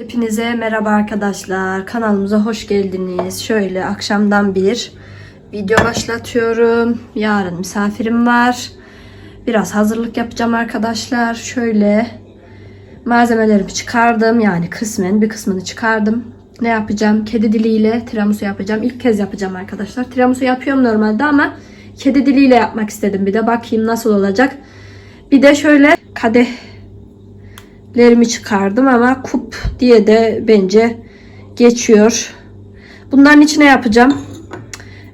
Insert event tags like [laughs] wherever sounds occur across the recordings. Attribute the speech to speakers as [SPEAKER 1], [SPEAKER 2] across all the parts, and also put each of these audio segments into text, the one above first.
[SPEAKER 1] Hepinize merhaba arkadaşlar. Kanalımıza hoş geldiniz. Şöyle akşamdan bir video başlatıyorum. Yarın misafirim var. Biraz hazırlık yapacağım arkadaşlar. Şöyle malzemelerimi çıkardım. Yani kısmen bir kısmını çıkardım. Ne yapacağım? Kedi diliyle tiramisu yapacağım. İlk kez yapacağım arkadaşlar. Tiramisu yapıyorum normalde ama kedi diliyle yapmak istedim. Bir de bakayım nasıl olacak. Bir de şöyle kadeh lerimi çıkardım ama kup diye de bence geçiyor. Bunların içine yapacağım.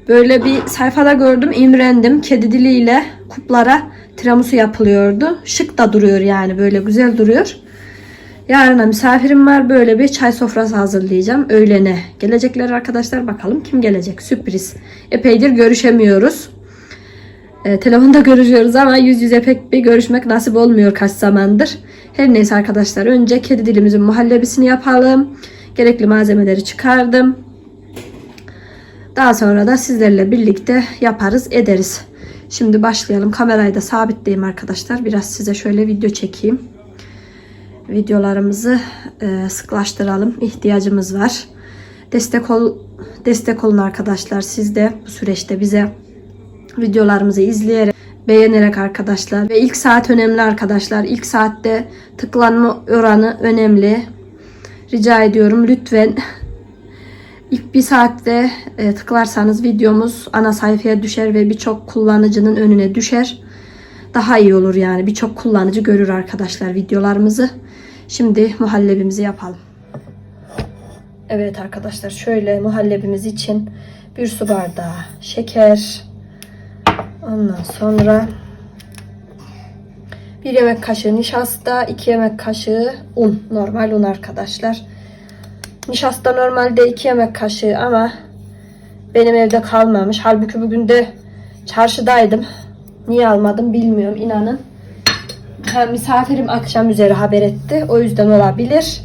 [SPEAKER 1] Böyle bir sayfada gördüm, imrendim. Kedi diliyle kuplara tiramisu yapılıyordu. Şık da duruyor yani böyle güzel duruyor. Yarına misafirim var. Böyle bir çay sofrası hazırlayacağım. Öğlene gelecekler arkadaşlar. Bakalım kim gelecek? Sürpriz. Epeydir görüşemiyoruz. E, telefonda görüşüyoruz ama yüz yüze pek bir görüşmek nasip olmuyor kaç zamandır. Her neyse arkadaşlar önce kedi dilimizin muhallebisini yapalım. Gerekli malzemeleri çıkardım. Daha sonra da sizlerle birlikte yaparız ederiz. Şimdi başlayalım. Kamerayı da sabitleyeyim arkadaşlar. Biraz size şöyle video çekeyim. Videolarımızı e, sıklaştıralım. İhtiyacımız var. Destek ol destek olun arkadaşlar. Siz de bu süreçte bize videolarımızı izleyerek beğenerek arkadaşlar ve ilk saat önemli arkadaşlar. İlk saatte tıklanma oranı önemli. Rica ediyorum lütfen ilk bir saatte e, tıklarsanız videomuz ana sayfaya düşer ve birçok kullanıcının önüne düşer. Daha iyi olur yani. Birçok kullanıcı görür arkadaşlar videolarımızı. Şimdi muhallebimizi yapalım. Evet arkadaşlar şöyle muhallebimiz için bir su bardağı şeker, Ondan sonra bir yemek kaşığı nişasta, iki yemek kaşığı un. Normal un arkadaşlar. Nişasta normalde iki yemek kaşığı ama benim evde kalmamış. Halbuki bugün de çarşıdaydım. Niye almadım bilmiyorum inanın. Ha, misafirim akşam üzeri haber etti. O yüzden olabilir.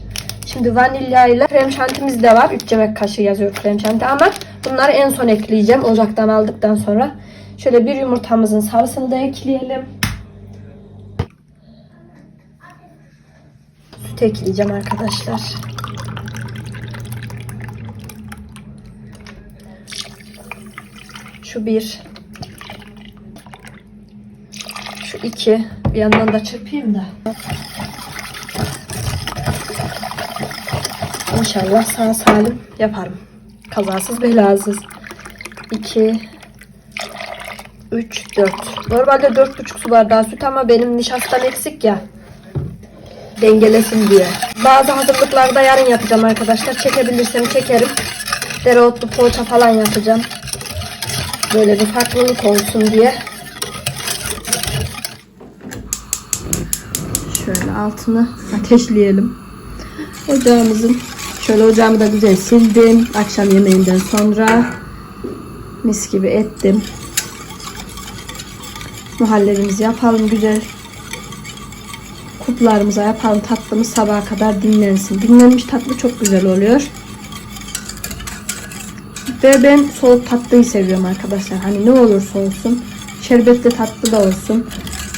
[SPEAKER 1] Şimdi vanilya ile krem şantimiz de var. 3 yemek kaşığı yazıyor krem şanti ama bunları en son ekleyeceğim. Ocaktan aldıktan sonra. Şöyle bir yumurtamızın sarısını da ekleyelim. Süt ekleyeceğim arkadaşlar. Şu bir. Şu iki. Bir yandan da çırpayım da. İnşallah sağ salim yaparım. Kazasız belasız. 2 3 4. Normalde 4,5 su bardağı süt ama benim nişastam eksik ya. Dengelesin diye. Bazı hazırlıklarda yarın yapacağım arkadaşlar. Çekebilirsem çekerim. Dereotlu poğaça falan yapacağım. Böyle bir farklılık olsun diye. Şöyle altını ateşleyelim. Ocağımızın şöyle ocağımı da güzel sildim. Akşam yemeğinden sonra mis gibi ettim. Muhallebimizi yapalım güzel. Kuplarımıza yapalım tatlımız sabaha kadar dinlensin. Dinlenmiş tatlı çok güzel oluyor. Ve ben soğuk tatlıyı seviyorum arkadaşlar. Hani ne olursa olsun. Şerbetli tatlı da olsun.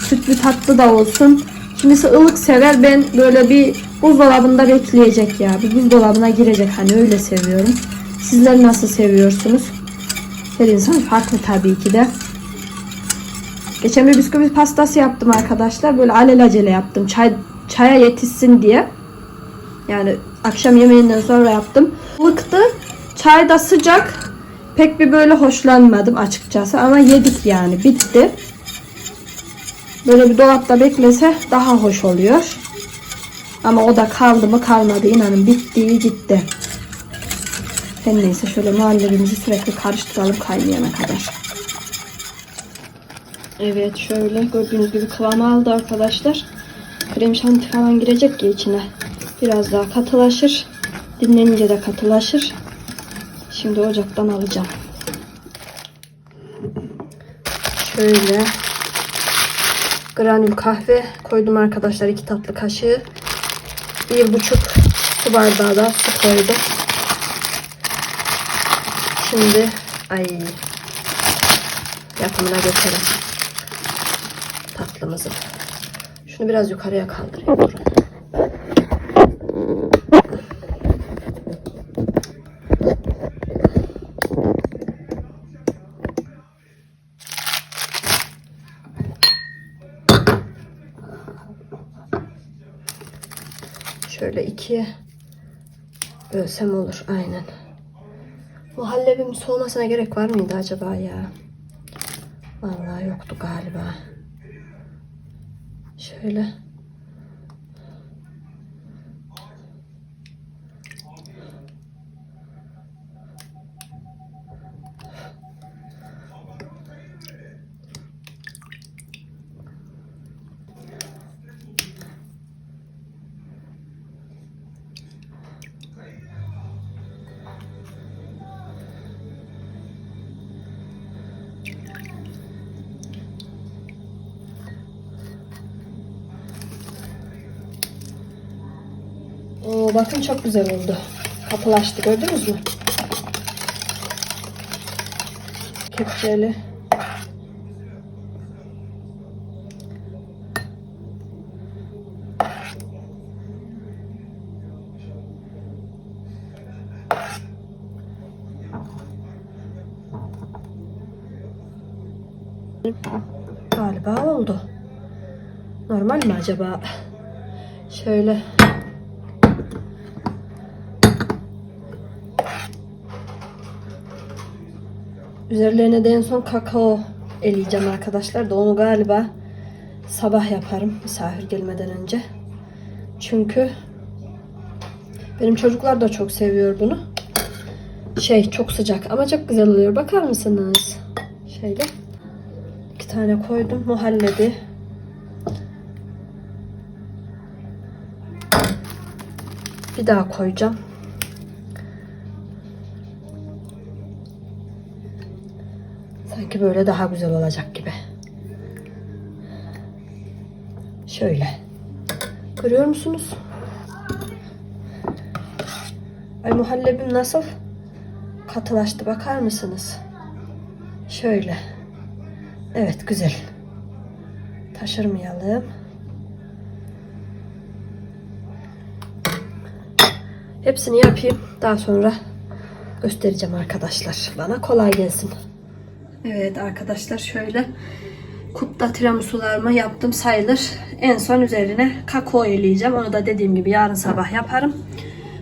[SPEAKER 1] Sütlü tatlı da olsun. Kimisi ılık sever. Ben böyle bir buzdolabında bekleyecek ya. Bir buzdolabına girecek. Hani öyle seviyorum. Sizler nasıl seviyorsunuz? Her insan farklı tabii ki de. Geçen bir bisküvi pastası yaptım arkadaşlar. Böyle alelacele yaptım. Çay, çaya yetişsin diye. Yani akşam yemeğinden sonra yaptım. Ilıktı. Çay da sıcak. Pek bir böyle hoşlanmadım açıkçası. Ama yedik yani. Bitti. Böyle bir dolapta beklese daha hoş oluyor. Ama o da kaldı mı kalmadı. İnanın bitti gitti. Her neyse şöyle muhallebimizi sürekli karıştıralım kaynayana kadar. Evet şöyle gördüğünüz gibi kıvam aldı arkadaşlar. Krem şanti falan girecek ya içine. Biraz daha katılaşır. Dinlenince de katılaşır. Şimdi ocaktan alacağım. Şöyle granül kahve koydum arkadaşlar. iki tatlı kaşığı. Bir buçuk su bardağı da su koydum. Şimdi ay yapımına geçelim tatlımızın. Şunu biraz yukarıya kaldırayım. Şöyle ikiye bölsem olur. Aynen. Bu hallebim soğumasına gerek var mıydı acaba ya? Vallahi yoktu galiba. Şöyle. Bakın çok güzel oldu. Katılaştı gördünüz mü? Kepçeli. Galiba oldu. Normal mi acaba? Şöyle Üzerlerine de en son kakao eleyeceğim arkadaşlar da onu galiba sabah yaparım misafir gelmeden önce. Çünkü benim çocuklar da çok seviyor bunu. Şey çok sıcak ama çok güzel oluyor. Bakar mısınız? Şöyle. iki tane koydum. Muhallebi. Bir daha koyacağım. Sanki böyle daha güzel olacak gibi. Şöyle. Görüyor musunuz? Ay muhallebim nasıl katılaştı bakar mısınız? Şöyle. Evet güzel. Taşırmayalım. Hepsini yapayım. Daha sonra göstereceğim arkadaşlar. Bana kolay gelsin. Evet arkadaşlar şöyle kutta tiramisularımı yaptım sayılır. En son üzerine kakao eleyeceğim. Onu da dediğim gibi yarın sabah yaparım.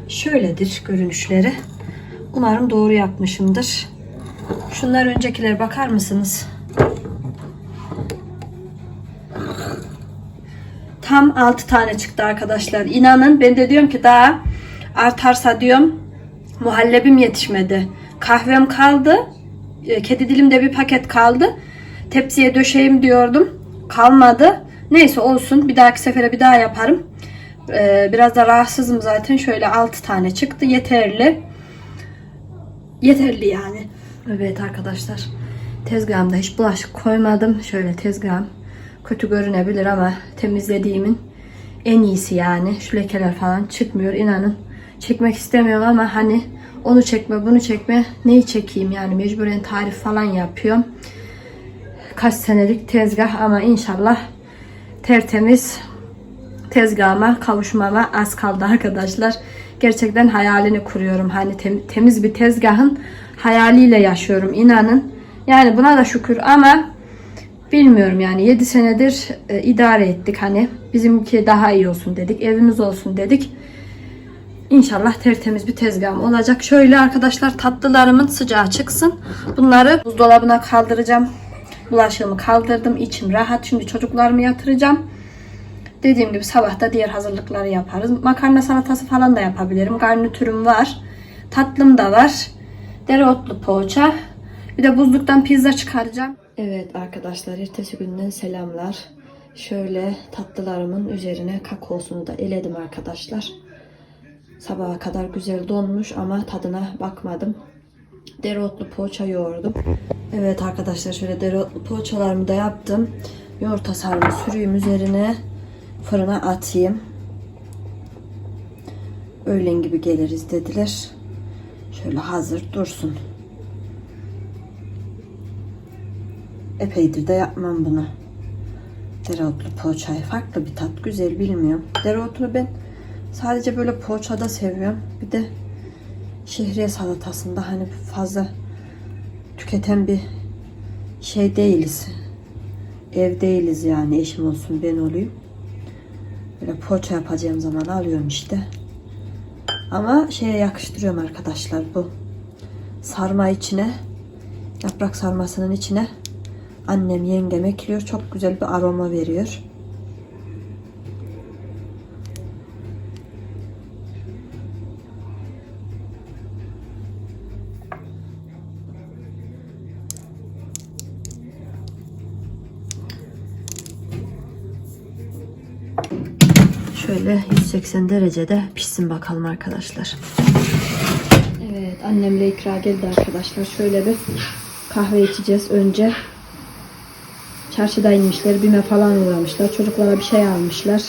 [SPEAKER 1] Şöyledir görünüşleri. Umarım doğru yapmışımdır. Şunlar öncekiler bakar mısınız? Tam 6 tane çıktı arkadaşlar. İnanın ben de diyorum ki daha artarsa diyorum muhallebim yetişmedi. Kahvem kaldı. E, Kedi dilimde bir paket kaldı. Tepsiye döşeyim diyordum. Kalmadı. Neyse olsun. Bir dahaki sefere bir daha yaparım. Ee, biraz da rahatsızım zaten. Şöyle 6 tane çıktı. Yeterli. Yeterli yani. Evet arkadaşlar. Tezgahımda hiç bulaşık koymadım. Şöyle tezgahım kötü görünebilir ama temizlediğimin en iyisi yani. Şu lekeler falan çıkmıyor. İnanın çekmek istemiyorum ama hani onu çekme bunu çekme neyi çekeyim yani mecburen tarif falan yapıyorum. Kaç senelik tezgah ama inşallah tertemiz tezgahıma kavuşmama az kaldı arkadaşlar. Gerçekten hayalini kuruyorum. Hani tem- temiz bir tezgahın hayaliyle yaşıyorum inanın. Yani buna da şükür ama bilmiyorum yani 7 senedir e, idare ettik hani bizimki daha iyi olsun dedik evimiz olsun dedik. İnşallah tertemiz bir tezgahım olacak. Şöyle arkadaşlar tatlılarımın sıcağı çıksın. Bunları buzdolabına kaldıracağım. Bulaşığımı kaldırdım. İçim rahat. Şimdi çocuklarımı yatıracağım. Dediğim gibi sabah da diğer hazırlıkları yaparız. Makarna salatası falan da yapabilirim. Garnitürüm var. Tatlım da var. Dereotlu poğaça. Bir de buzluktan pizza çıkaracağım. Evet arkadaşlar ertesi günden selamlar. Şöyle tatlılarımın üzerine kakaosunu da eledim arkadaşlar. Sabaha kadar güzel donmuş ama tadına bakmadım. Dereotlu poğaça yoğurdum. Evet arkadaşlar şöyle dereotlu poğaçalarımı da yaptım. Yoğurta sarma sürüyüm üzerine. Fırına atayım. Öğlen gibi geliriz dediler. Şöyle hazır dursun. Epeydir de yapmam bunu. Dereotlu poğaçayı farklı bir tat güzel bilmiyorum. Dereotunu ben sadece böyle poğaçada seviyorum. Bir de şehriye salatasında hani fazla tüketen bir şey değiliz. Ev değiliz yani eşim olsun ben olayım. Böyle poğaça yapacağım zaman alıyorum işte. Ama şeye yakıştırıyorum arkadaşlar bu. Sarma içine, yaprak sarmasının içine annem yengem ekliyor. Çok güzel bir aroma veriyor. Şöyle 180 derecede pişsin bakalım arkadaşlar. Evet annemle ikra geldi arkadaşlar. Şöyle bir kahve içeceğiz önce. Çarşıda inmişler. Bime falan uğramışlar. Çocuklara bir şey almışlar.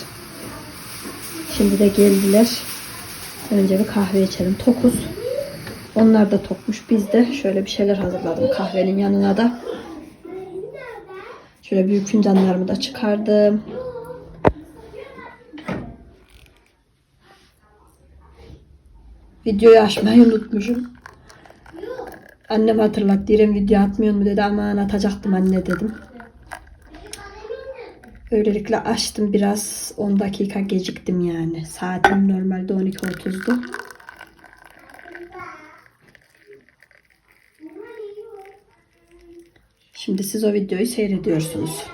[SPEAKER 1] Şimdi de geldiler. Önce bir kahve içelim. Tokuz. Onlar da tokmuş. Biz de şöyle bir şeyler hazırladım kahvenin yanına da. Şöyle büyük fincanlarımı da çıkardım. Videoyu açmayı unutmuşum. Annem hatırlat. Direm video atmıyor mu dedi. Aman atacaktım anne dedim. Böylelikle açtım biraz. 10 dakika geciktim yani. Saatim normalde 12.30'du. Şimdi siz o videoyu seyrediyorsunuz.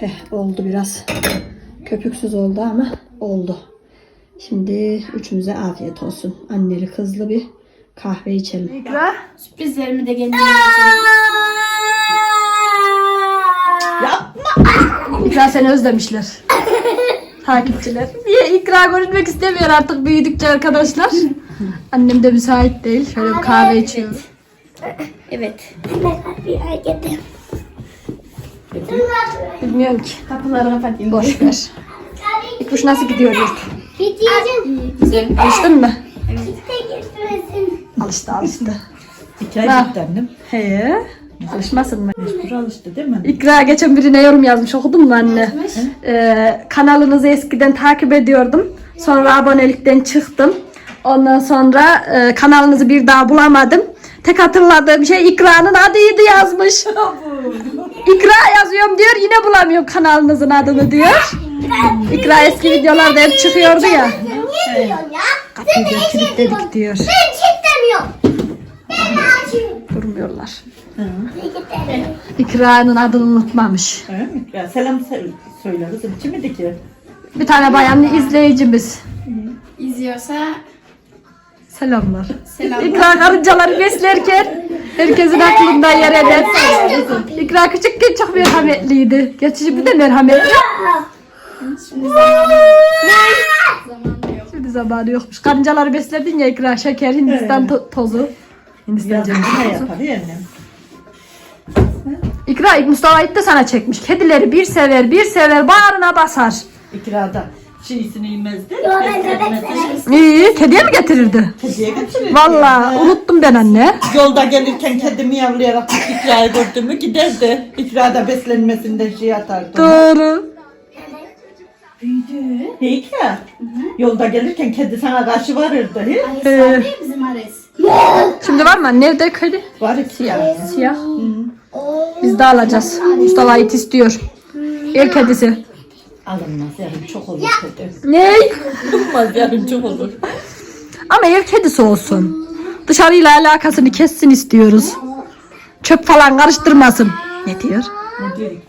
[SPEAKER 1] Heh, oldu biraz. Köpüksüz oldu ama oldu. Şimdi üçümüze afiyet olsun. Anneli kızlı bir kahve içelim. İkra.
[SPEAKER 2] Sürprizlerimi de kendime yapacağım.
[SPEAKER 1] İkra seni özlemişler. [laughs] Takipçiler. Niye İkra görünmek istemiyor artık büyüdükçe arkadaşlar. Annem de müsait değil. Şöyle bir kahve içiyor.
[SPEAKER 2] Evet.
[SPEAKER 1] Bilmiyorum ki.
[SPEAKER 2] Kapıları kapatayım.
[SPEAKER 1] Boş ver. İkruş nasıl gidiyor yurt?
[SPEAKER 3] Gideceğim.
[SPEAKER 2] Güzel.
[SPEAKER 1] Alıştın mı?
[SPEAKER 3] Gitmesin.
[SPEAKER 1] Alıştı alıştı.
[SPEAKER 4] İki ay gitti annem.
[SPEAKER 1] He. Alışmasın mı?
[SPEAKER 4] Mecbur alıştı değil mi?
[SPEAKER 1] İkra geçen birine yorum yazmış okudun mu anne? Ee, kanalınızı eskiden takip ediyordum. Sonra abonelikten çıktım. Ondan sonra e, kanalınızı bir daha bulamadım. Tek hatırladığım şey İkra'nın adıydı yazmış. [laughs] İkra yazıyorum diyor yine bulamıyorum kanalınızın adını diyor. İkra eski videolarda hep çıkıyordu ya.
[SPEAKER 3] Niye diyorsun ya?
[SPEAKER 1] Kapıyı da kilitledik diyor.
[SPEAKER 3] Ben çitlemiyorum. Ben açıyorum.
[SPEAKER 1] Durmuyorlar. İkra'nın adını unutmamış.
[SPEAKER 4] Öyle mi? Ya selam se- söyle kızım. Kimidi ki?
[SPEAKER 1] Bir tane bayanlı izleyicimiz.
[SPEAKER 2] İzliyorsa
[SPEAKER 1] Selamlar.
[SPEAKER 2] selam.
[SPEAKER 1] İkra karıncaları beslerken herkesin aklında yer eder. İkra küçükken çok merhametliydi. Gerçi şimdi de merhametli.
[SPEAKER 2] Şimdi zamanı yok.
[SPEAKER 1] Şimdi zamanı yokmuş. Karıncaları besledin ya İkra. Şeker, Hindistan to- tozu. Hindistan cevizi
[SPEAKER 4] ne
[SPEAKER 1] tozu.
[SPEAKER 4] yapar ya annem?
[SPEAKER 1] İkra Mustafa Ait de sana çekmiş. Kedileri bir sever, bir sever, bağrına basar.
[SPEAKER 4] İkirada şeysini yemezdi.
[SPEAKER 1] İyi, kediye mi getirirdi?
[SPEAKER 4] Kediye getirirdi.
[SPEAKER 1] Vallahi unuttum ben anne.
[SPEAKER 4] Yolda gelirken kedi miyavlayarak ikrayı gördü mü giderdi. İkrada beslenmesinden şey atardı.
[SPEAKER 1] Doğru.
[SPEAKER 2] Büyüdü.
[SPEAKER 4] Peki ya. Yolda gelirken kedi sana karşı varırdı. He?
[SPEAKER 2] Ares
[SPEAKER 1] Ee.
[SPEAKER 2] var değil mi bizim Ares?
[SPEAKER 1] Şimdi var mı anne evde kedi?
[SPEAKER 4] Var iki ya.
[SPEAKER 1] Siyah. Biz de alacağız. Mustafa Ait istiyor. El kedisi.
[SPEAKER 4] Alınmaz yarın çok olur kedi.
[SPEAKER 1] Ne?
[SPEAKER 4] Alınmaz yarın çok olur.
[SPEAKER 1] Ama ev kedisi olsun. Dışarıyla alakasını kessin istiyoruz. Çöp falan karıştırmasın. Ne diyor?
[SPEAKER 4] Ne diyor ki?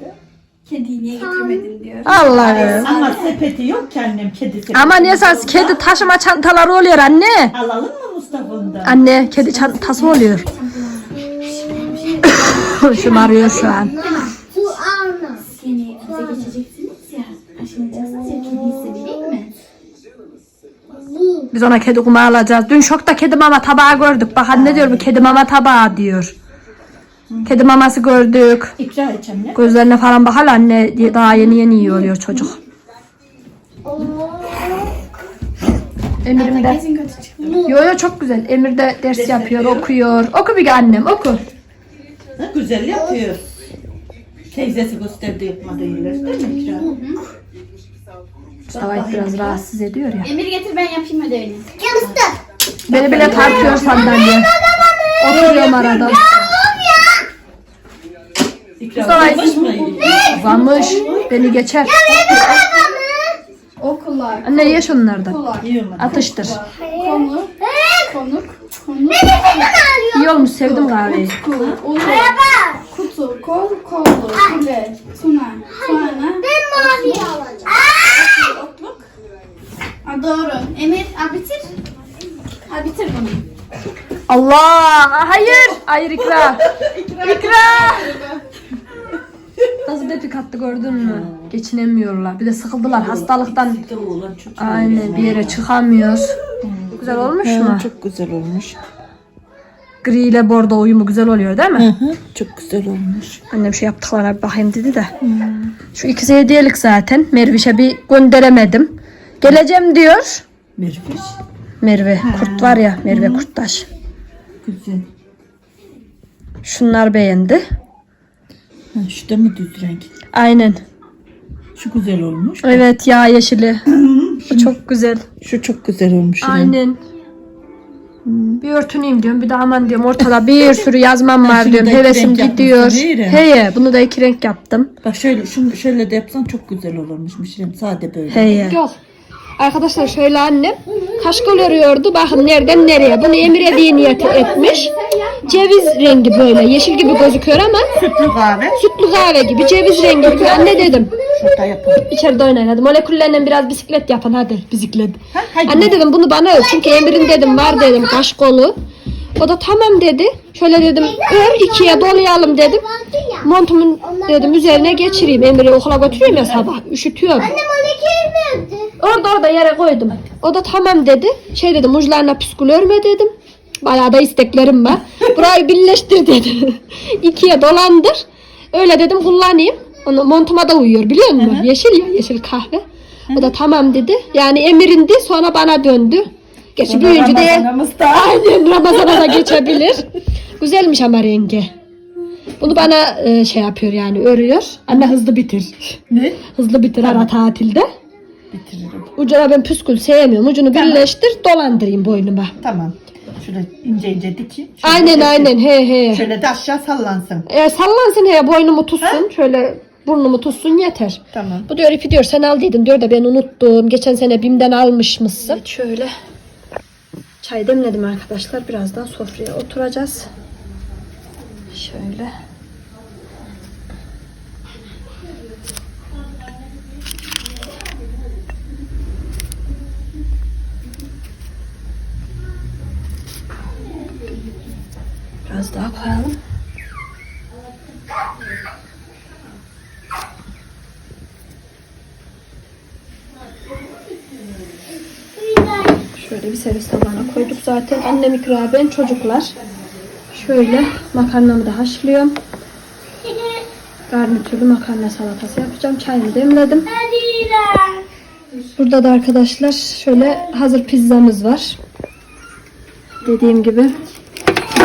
[SPEAKER 2] Kediyi niye getirmedin diyor.
[SPEAKER 1] Allah'ım.
[SPEAKER 4] Ama sepeti yok ki annem kedi sepeti.
[SPEAKER 1] Ama ne esas kedi taşıma çantaları oluyor anne.
[SPEAKER 4] Alalım mı Mustafa'nın da?
[SPEAKER 1] Anne kedi çantası oluyor. Şımarıyor şu an.
[SPEAKER 3] Su alma.
[SPEAKER 2] Seni bize geçeceksiniz
[SPEAKER 1] Biz ona kedi kumağı alacağız. Dün şokta kedi mama tabağı gördük. Bak anne diyor bu kedi mama tabağı diyor. Kedi maması gördük.
[SPEAKER 4] İkra.
[SPEAKER 1] Gözlerine falan bak hala anne diye daha yeni yeni iyi oluyor çocuk. Emirim de. Yo yo çok güzel. Emir de ders yapıyor, okuyor. Oku bir annem, oku.
[SPEAKER 4] Ha, güzel yapıyor. Teyzesi gösterdi yapmadığı yerler değil mi İkra?
[SPEAKER 1] Mustafa biraz rahatsız ediyor ya.
[SPEAKER 2] Emir getir ben yapayım ödevini.
[SPEAKER 3] Yanıstı.
[SPEAKER 1] Beni bile tartıyor sandalye. Oturuyorum arada.
[SPEAKER 4] Mı?
[SPEAKER 1] Uzamış. Beni geçer.
[SPEAKER 2] Okullar.
[SPEAKER 1] Anne ye şunlardan. Atıştır.
[SPEAKER 2] Konuk. Konuk. Konuk.
[SPEAKER 1] İyi olmuş sevdim kahveyi.
[SPEAKER 2] Kutu. Ulu. Kutu. Kol. Kollu. Kule. Tuna. Sonra.
[SPEAKER 3] Ben mavi alacağım.
[SPEAKER 2] Ha, doğru. Emir. Ha, bitir. Ha, bitir bunu.
[SPEAKER 1] Allah! Hayır! Hayır ikra. [laughs] ikra. Nasıl depik attı gördün mü? Geçinemiyorlar. Bir de sıkıldılar hastalıktan. Aynen bir yere çıkamıyor. Güzel olmuş mu?
[SPEAKER 4] Çok güzel olmuş.
[SPEAKER 1] Gri ile bordo uyumu güzel oluyor değil mi?
[SPEAKER 4] Hı hı, çok güzel olmuş.
[SPEAKER 1] Annem şu yaptıklarına bir bakayım dedi de. Şu ikisi hediyelik zaten. Merviş'e bir gönderemedim. Geleceğim diyor.
[SPEAKER 4] Merfiş.
[SPEAKER 1] Merve kurt var ya Merve Kurttaş.
[SPEAKER 4] Güzel.
[SPEAKER 1] Şunlar beğendi.
[SPEAKER 4] Ha, şu da mı düz renk?
[SPEAKER 1] Aynen.
[SPEAKER 4] Şu güzel olmuş.
[SPEAKER 1] Evet ya yeşili. Bu çok güzel.
[SPEAKER 4] Şu çok güzel olmuş. yine.
[SPEAKER 1] Aynen. Bir örtüneyim diyorum. Bir de aman diyorum. Ortada bir sürü yazmam var
[SPEAKER 4] şunu
[SPEAKER 1] diyorum.
[SPEAKER 4] da iki
[SPEAKER 1] Hevesim
[SPEAKER 4] renk
[SPEAKER 1] gidiyor.
[SPEAKER 4] yapmışsın, iyi de.
[SPEAKER 1] Heye bunu da iki renk yaptım.
[SPEAKER 4] Bak şöyle şunu şöyle de yapsan çok güzel olurmuş. Mişrem sade böyle.
[SPEAKER 1] Heye. Yok. Arkadaşlar şöyle annem kaşkol örüyordu. Bakın nereden nereye. Bunu Emir hediye niyeti etmiş. Ceviz rengi böyle. Yeşil gibi gözüküyor ama
[SPEAKER 4] Sütlü kahve.
[SPEAKER 1] sütlü kahve gibi ceviz rengi gibi. Anne dedim.
[SPEAKER 4] Şurada yapalım.
[SPEAKER 1] İçeride oynayın hadi. Moleküllerle biraz bisiklet yapın hadi. Bisiklet.
[SPEAKER 4] Ha, hadi.
[SPEAKER 1] Anne dedim bunu bana ör. Çünkü Emir'in dedim var dedim kaş kolu. O da tamam dedi. Şöyle dedim ör ikiye dolayalım dedim. Montumun dedim üzerine geçireyim. Emir'i okula götürüyorum ya sabah. Üşütüyorum.
[SPEAKER 3] Annem onu?
[SPEAKER 1] Orada orada yere koydum. O da tamam dedi. Şey dedim uçlarına püskül örme dedim. Bayağı da isteklerim var. [laughs] Burayı birleştir dedi. [laughs] İkiye dolandır. Öyle dedim kullanayım. Onu montuma da uyuyor biliyor musun? Yeşil ya yeşil kahve. O da tamam dedi. Yani emirindi sonra bana döndü. Gerçi büyüyünce de
[SPEAKER 4] Ramazanımızda. [laughs]
[SPEAKER 1] aynen Ramazan'a da geçebilir. Güzelmiş ama rengi. Bunu bana e, şey yapıyor yani örüyor. Anne hızlı bitir.
[SPEAKER 4] Ne?
[SPEAKER 1] Hızlı bitir ara tatilde.
[SPEAKER 4] Bitiririm.
[SPEAKER 1] Ucuna ben püskül sevmiyorum. Ucunu birleştir dolandırayım boynuma.
[SPEAKER 4] Tamam. Şöyle ince ince diki. Şöyle
[SPEAKER 1] Aynen
[SPEAKER 4] yapayım.
[SPEAKER 1] aynen he he.
[SPEAKER 4] Şöyle de aşağı sallansın.
[SPEAKER 1] E, sallansın he boynumu tutsun. Şöyle burnumu tutsun yeter.
[SPEAKER 4] Tamam.
[SPEAKER 1] Bu diyor ipi diyor sen aldıydın diyor da ben unuttum. Geçen sene BİM'den almışmışsın. Evet, şöyle. Çay demledim arkadaşlar. Birazdan sofraya oturacağız. Şöyle. Biraz daha koyalım. Şöyle bir servis tabağına koyduk zaten. Annem ikra çocuklar. Şöyle makarnamı da haşlıyorum. Garnitürlü makarna salatası yapacağım. Çayımı demledim. Burada da arkadaşlar şöyle hazır pizzamız var. Dediğim gibi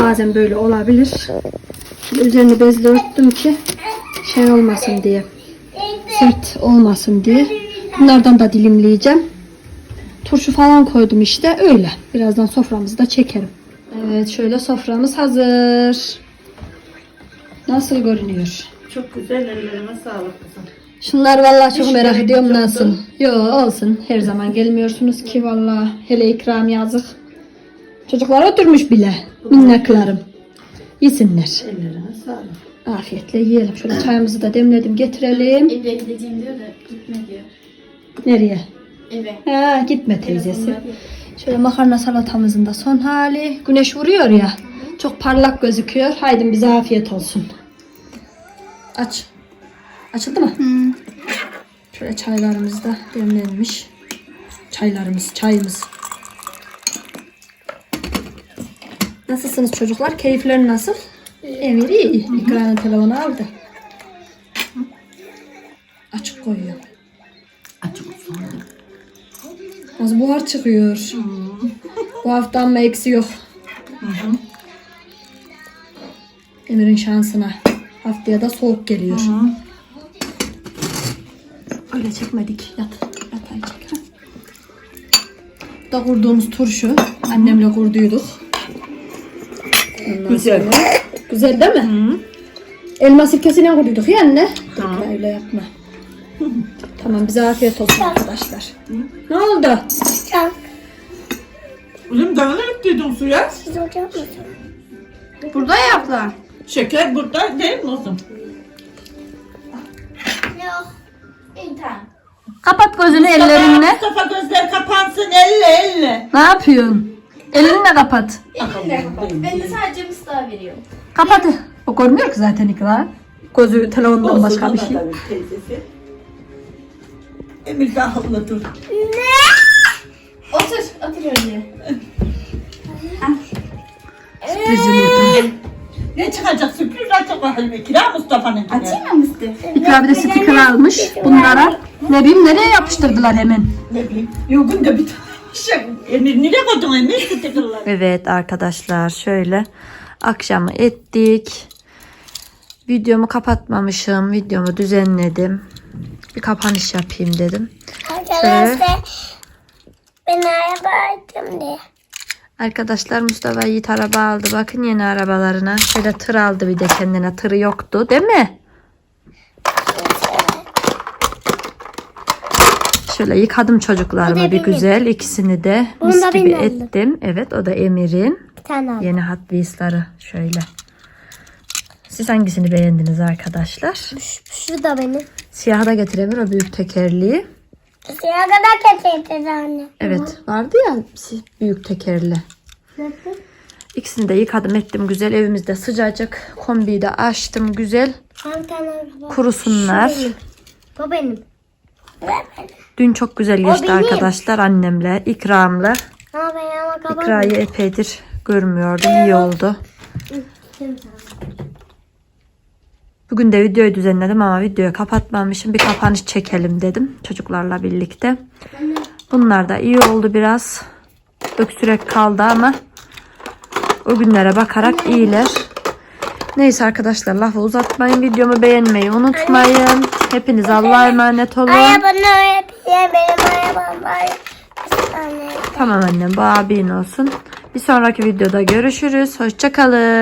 [SPEAKER 1] bazen böyle olabilir. Şimdi üzerini bezle örttüm ki şey olmasın diye. Sert olmasın diye. Bunlardan da dilimleyeceğim. Turşu falan koydum işte öyle. Birazdan soframızı da çekerim. Evet şöyle soframız hazır. Nasıl görünüyor?
[SPEAKER 4] Çok güzel ellerine sağlık kızım.
[SPEAKER 1] Şunlar vallahi çok
[SPEAKER 4] Hiç
[SPEAKER 1] merak ediyorum nasıl. Yo olsun. Her zaman gelmiyorsunuz ki vallahi. Hele ikram yazık. Çocuklar oturmuş bile. Minnaklarım. Yesinler.
[SPEAKER 4] Ellerine sağlık.
[SPEAKER 1] Afiyetle yiyelim. Şöyle çayımızı da demledim getirelim.
[SPEAKER 2] Eve gideceğim diyor da gitme diyor.
[SPEAKER 1] Nereye?
[SPEAKER 2] Eve.
[SPEAKER 1] Ha gitme teyzesi. Şöyle makarna salatamızın da son hali. Güneş vuruyor ya. Çok parlak gözüküyor. Haydi bize afiyet olsun. Aç. Açıldı mı? Şöyle çaylarımız da demlenmiş. Çaylarımız, çayımız. Nasılsınız çocuklar? Keyifleri nasıl? Emir iyi. İkranın telefonu aldı. Açık koyuyor.
[SPEAKER 4] Açık olsun.
[SPEAKER 1] Az buhar çıkıyor. Bu hafta ama eksi yok. Emir'in şansına. Haftaya da soğuk geliyor. Öyle çekmedik. Yat. Yatay çek. ha. Bu Da kurduğumuz turşu. Annemle kurduyduk. Ondan
[SPEAKER 4] Güzel.
[SPEAKER 1] sonra- Güzel değil mi? Elma sirkesiyle kurduyduk ya anne. İkra öyle yapma. tamam bize afiyet olsun arkadaşlar. Ne oldu?
[SPEAKER 3] Çok.
[SPEAKER 4] Oğlum dağılarak dedin suya.
[SPEAKER 3] Siz hocam mısınız?
[SPEAKER 2] Burada yaptılar.
[SPEAKER 4] Şeker burada değil mi oğlum?
[SPEAKER 2] Yok. İnternet.
[SPEAKER 1] Kapat gözünü ellerinle.
[SPEAKER 4] Mustafa gözler kapansın elle elle.
[SPEAKER 1] Ne yapıyorsun? Elinle kapat.
[SPEAKER 2] Elimle kapat. Ben de sadece Mustafa veriyorum.
[SPEAKER 1] Kapat. O görmüyor ki zaten İkra. Gözü telefondan başka bir şey.
[SPEAKER 4] Olsun, teyzesi. Emir daha hızlı dur.
[SPEAKER 2] Otur. Otur öyle.
[SPEAKER 1] Sürpriz yumurta.
[SPEAKER 4] Ne çıkacak sürpriz açık bakalım İkra Mustafa'nın.
[SPEAKER 2] Açayım mı Mustafa?
[SPEAKER 1] İkra bir de sticker almış bunlara. Ne bileyim nereye yapıştırdılar hemen.
[SPEAKER 4] Ne bileyim. Yogun da bir tane. Emir nereye koydun Emir stickerları?
[SPEAKER 1] Evet arkadaşlar şöyle akşamı ettik. Videomu kapatmamışım. Videomu düzenledim. Bir kapanış yapayım dedim.
[SPEAKER 3] Arkadaşlar ben araba aldım diye.
[SPEAKER 1] Arkadaşlar Mustafa Yiğit araba aldı. Bakın yeni arabalarına. Şöyle tır aldı bir de kendine. Tırı yoktu değil mi? Şöyle yıkadım çocuklarımı
[SPEAKER 3] da
[SPEAKER 1] bir güzel. İkisini de
[SPEAKER 3] Bunu
[SPEAKER 1] mis
[SPEAKER 3] da
[SPEAKER 1] gibi
[SPEAKER 3] ben aldım.
[SPEAKER 1] ettim. Evet o da Emir'in. Yeni Hot Wheels'ları şöyle. Siz hangisini beğendiniz arkadaşlar?
[SPEAKER 3] Şu, şu da benim.
[SPEAKER 1] Siyahı da getiremir o büyük tekerliği.
[SPEAKER 3] Suya kadar kesildi anne.
[SPEAKER 1] Evet vardı ya büyük tekerli. İkisini de yıkadım ettim güzel. Evimizde sıcacık. Kombiyi de açtım güzel. Kurusunlar.
[SPEAKER 3] Şu benim. Bu benim.
[SPEAKER 1] Dün çok güzel geçti arkadaşlar annemle, ikramla. İkrayı epeydir görmüyordum. iyi oldu. Bugün de videoyu düzenledim ama videoyu kapatmamışım. Bir kapanış çekelim dedim çocuklarla birlikte. Bunlar da iyi oldu biraz. Öksürek kaldı ama o günlere bakarak iyiler. Neyse arkadaşlar lafı uzatmayın. Videomu beğenmeyi unutmayın. Hepiniz Allah'a emanet olun.
[SPEAKER 3] Arabanı öğreteyim. Benim arabam var. Anne.
[SPEAKER 1] Tamam annem bu abin olsun. Bir sonraki videoda görüşürüz. Hoşçakalın.